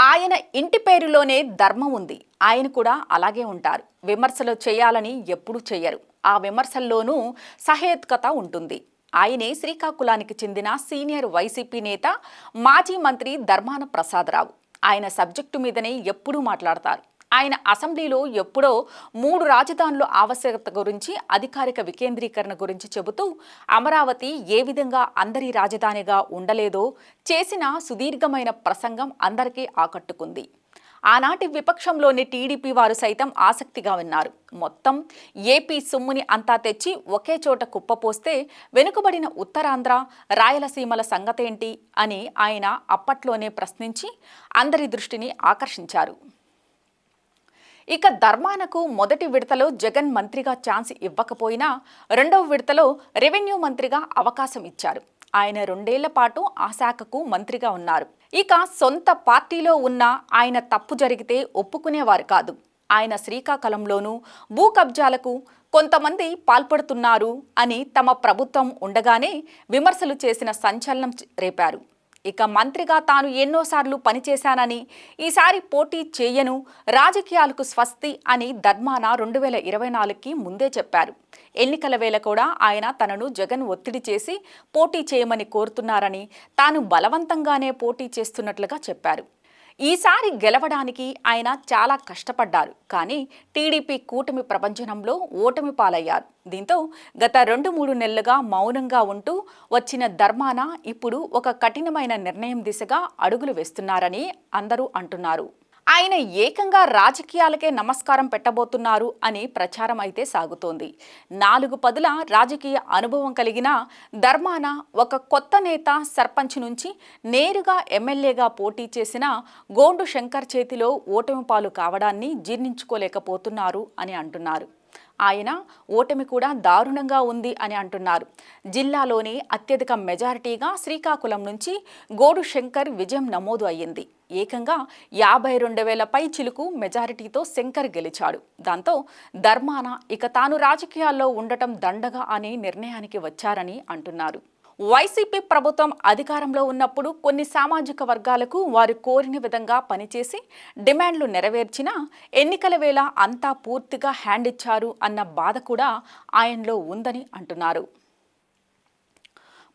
ఆయన ఇంటి పేరులోనే ధర్మం ఉంది. ఆయన కూడా అలాగే ఉంటారు. విమర్శలు చేయాలని ఎప్పుడూ చేయరు ఆ విమర్శల్లోనూ సహేత్కత ఉంటుంది. ఆయనే శ్రీకాకుళానికి చెందిన సీనియర్ వైసీపీ నేత మాజీ మంత్రి ధర్మాన ప్రసాదరావు. ఆయన సబ్జెక్టు మీదనే ఎప్పుడూ మాట్లాడతారు. ఆయన అసెంబ్లీలో ఎప్పుడో మూడు రాజధానుల ఆవశ్యకత గురించి అధికారిక వికేంద్రీకరణ గురించి చెబుతూ అమరావతి ఏ విధంగా అందరి రాజధానిగా ఉండలేదో చేసిన సుదీర్ఘమైన ప్రసంగం అందరికీ ఆకట్టుకుంది. ఆనాటి విపక్షంలోని టీడీపీ వారు సైతం ఆసక్తిగా విన్నారు. మొత్తం ఏపీ సొమ్ముని అంతా తెచ్చి ఒకే చోట కుప్పపోస్తే వెనుకబడిన ఉత్తరాంధ్ర రాయలసీమల సంగతేంటి అని ఆయన అప్పట్లోనే ప్రశ్నించి అందరి దృష్టిని ఆకర్షించారు. ఇక ధర్మానకు మొదటి విడతలో జగన్ మంత్రిగా ఛాన్స్ ఇవ్వకపోయినా రెండవ విడతలో రెవెన్యూ మంత్రిగా అవకాశం ఇచ్చారు. ఆయన రెండేళ్ళ పాటు ఆ శాఖకు మంత్రిగా ఉన్నారు. ఇక సొంత పార్టీలో ఉన్న ఆయన తప్పు జరిగితే ఒప్పుకునేవారు కాదు. ఆయన శ్రీకాకుళంలోనూ భూ కబ్జాలకు కొంతమంది పాల్పడుతున్నారు అని తమ ప్రభుత్వం ఉండగానే విమర్శలు చేసిన సంచలనం రేపారు. ఇక మంత్రిగా తాను ఎన్నోసార్లు పనిచేశానని ఈసారి పోటీ చేయను రాజకీయాలకు స్వస్తి అని ధర్మాన రెండు వేల ఇరవై నాలుగుకి ముందే చెప్పారు. ఎన్నికల వేళ కూడా ఆయన తనను జగన్ ఒత్తిడి చేసి పోటీ చేయమని కోరుతున్నారని తాను బలవంతంగానే పోటీ చేస్తున్నట్లుగా చెప్పారు. ఈసారి గెలవడానికి ఆయన చాలా కష్టపడ్డారు. కానీ టీడీపీ కూటమి ప్రపంచంలో ఓటమి పాలయ్యారు. దీంతో గత రెండు మూడు నెలలుగా మౌనంగా ఉంటూ వచ్చిన ధర్మాన ఇప్పుడు ఒక కఠినమైన నిర్ణయం దిశగా అడుగులు వేస్తున్నారని అందరూ అంటున్నారు. ఆయన ఏకంగా రాజకీయాలకే నమస్కారం పెట్టబోతున్నారు అని ప్రచారం అయితే సాగుతోంది. నాలుగు పదుల రాజకీయ అనుభవం కలిగిన ధర్మాన ఒక కొత్త నేత సర్పంచ్ నుంచి నేరుగా ఎమ్మెల్యేగా పోటీ చేసిన గోండు శంకర్ చేతిలో ఓటమి పాలు కావడాన్ని జీర్ణించుకోలేకపోతున్నారు అని అంటున్నారు. ఆయన ఓటమి కూడా దారుణంగా ఉంది అని అంటున్నారు. జిల్లాలోని అత్యధిక మెజారిటీగా శ్రీకాకుళం నుంచి గోడు శంకర్ విజయం నమోదు అయ్యింది. ఏకంగా యాభై రెండు వేల పై చిలుకు మెజారిటీతో శంకర్ గెలిచాడు. దాంతో ధర్మాన ఇక తాను రాజకీయాల్లో ఉండటం దండగా అనే నిర్ణయానికి వచ్చారని అంటున్నారు. వైసీపీ ప్రభుత్వం అధికారంలో ఉన్నప్పుడు కొన్ని సామాజిక వర్గాలకు వారు కోరిన విధంగా పనిచేసి డిమాండ్లు నెరవేర్చినా ఎన్నికల వేళ అంతా పూర్తిగా హ్యాండ్ ఇచ్చారు అన్న బాధ కూడా ఆయనలో ఉందని అంటున్నారు.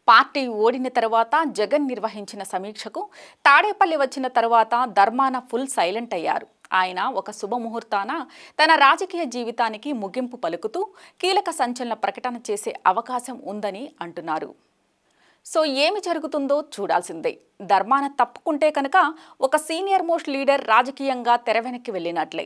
పార్టీ ఓడిన తర్వాత జగన్ నిర్వహించిన సమీక్షకు తాడేపల్లి వచ్చిన తర్వాత ధర్మాన ఫుల్ సైలెంట్ అయ్యారు. ఆయన ఒక శుభముహూర్తాన తన రాజకీయ జీవితానికి ముగింపు పలుకుతూ కీలక సంచలన ప్రకటన చేసే అవకాశం ఉందని అంటున్నారు. సో ఏమి జరుగుతుందో చూడాల్సిందే. ధర్మాన తప్పుకుంటే కనుక ఒక సీనియర్ మోస్ట్ లీడర్ రాజకీయంగా తెరవెనక్కి వెళ్ళినట్లే.